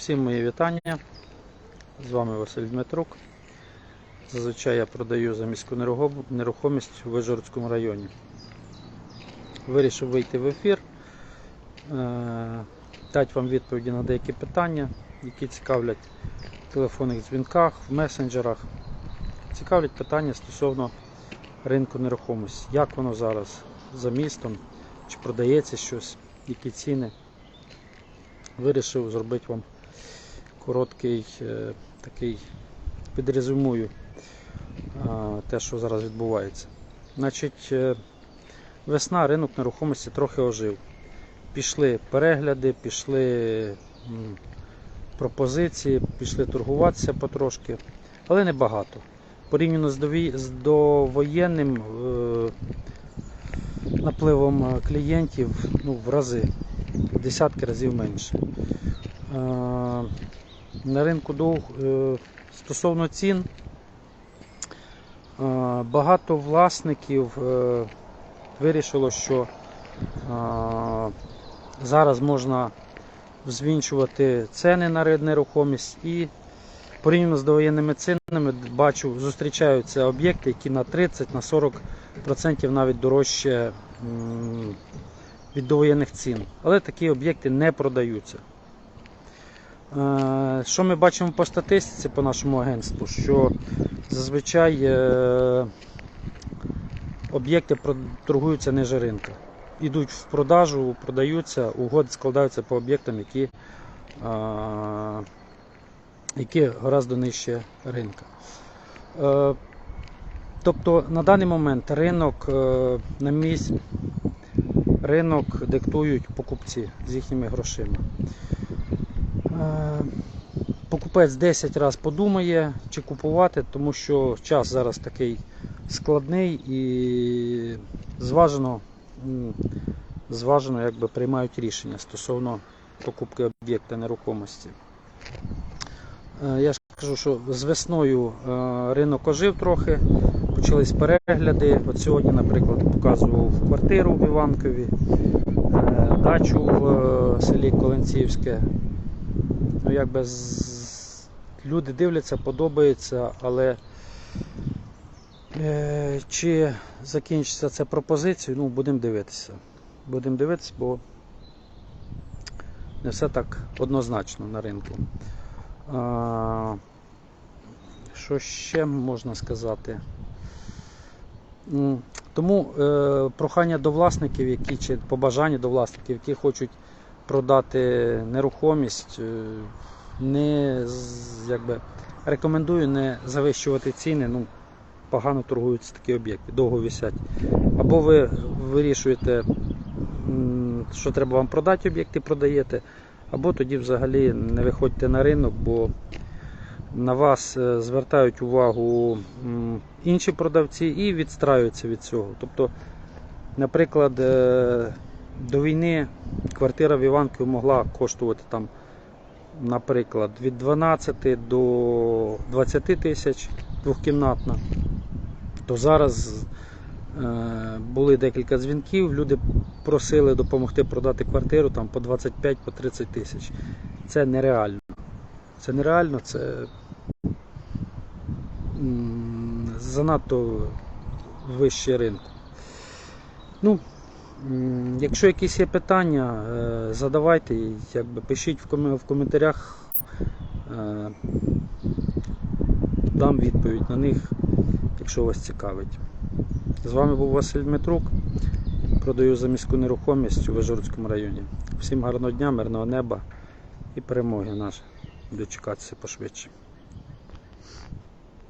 Всім мої вітання. З вами Василь Дмитрук. Зазвичай я продаю за міську нерухомість у Вижгородському районі. Вирішив вийти в ефір, е, дати вам відповіді на деякі питання, які цікавлять в телефонних дзвінках, в месенджерах. Цікавлять питання стосовно ринку нерухомості. Як воно зараз за містом, чи продається щось, які ціни. Вирішив зробити вам короткий е, такий підрезюмую те, що зараз відбувається. Значить, е, весна, ринок нерухомості трохи ожив. Пішли перегляди, пішли пропозиції, пішли торгуватися потрошки, але не багато. Порівняно з, довоєнним е, напливом клієнтів ну, в рази, в десятки разів менше. На ринку довг е, стосовно цін, е, багато власників е, вирішило, що зараз можна звінчувати ціни на нерухомість і порівняно з довоєнними цінами бачу, зустрічаються об'єкти, які на 30-40% навіть дорожче від довоєнних цін. Але такі об'єкти не продаються. Е, Що ми бачимо по статистиці по нашому агентству, що зазвичай е, об'єкти торгуються ниже ринка. Ідуть в продажу, продаються, угоди складаються по об'єктам, які, е, які гораздо нижче ринка. Тобто на даний момент ринок на місць, ринок диктують покупці з їхніми грошима. Е, Покупець 10 разів подумає, чи купувати, тому що час зараз такий складний і зважено, зважено якби приймають рішення стосовно покупки об'єкта нерухомості. Е, Я ж кажу, що з весною е, ринок ожив трохи, почались перегляди. От сьогодні, наприклад, показував квартиру в Іванкові, дачу в селі Коленцівське. Ну, якби з... люди дивляться, подобається, але е, чи закінчиться це пропозицією, ну, будемо дивитися. Будемо дивитися, бо не все так однозначно на ринку. А, що ще можна сказати? Тому е, прохання до власників, які чи побажання до власників, які хочуть продати нерухомість, е, не якби, рекомендую не завищувати ціни. Ну, погано торгуються такі об'єкти, довго висять. Або ви вирішуєте, що треба вам продати об'єкт і продаєте, або тоді взагалі не виходьте на ринок, бо на вас е, звертають увагу інші продавці і відстраюються від цього. Тобто, наприклад, е, до війни квартира в Іванкові могла коштувати там, наприклад, від 12 до 20 тисяч двохкімнатна. То зараз е, були декілька дзвінків, люди просили допомогти продати квартиру там по 25 по 30 тисяч. Це нереально. Це нереально, це занадто вище ринку. Ну, якщо якісь є питання, е, задавайте, якби пишіть в коментарях, е, дам відповідь на них, якщо вас цікавить. З вами був Василь Дмитрук. Продаю за міську нерухомість у Вижгородському районі. Всім гарного дня, мирного неба і перемоги нашої. Дочекатися пошвидше.